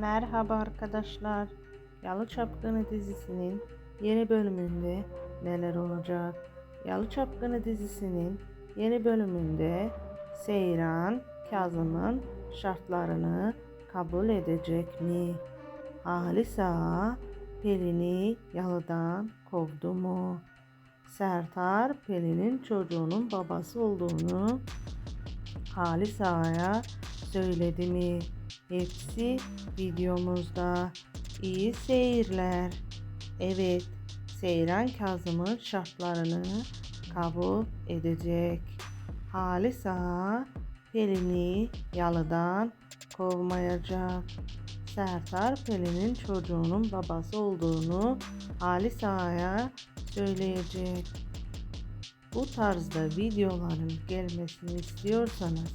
Merhaba arkadaşlar. Yalı Çapkını dizisinin yeni bölümünde neler olacak? Yalı Çapkını dizisinin yeni bölümünde Seyran Kazım'ın şartlarını kabul edecek mi? Halis Ağa Pelin'i yalıdan kovdu mu? Sertar Pelin'in çocuğunun babası olduğunu Halis Ağa'ya söyledi mi? Hepsi videomuzda. İyi seyirler. Evet, Seyran Kazım'ın şartlarını kabul edecek. Halis Ağa Pelin'i yalıdan kovmayacak. Sertar Pelin'in çocuğunun babası olduğunu Halis Ağa'ya söyleyecek. Bu tarzda videoların gelmesini istiyorsanız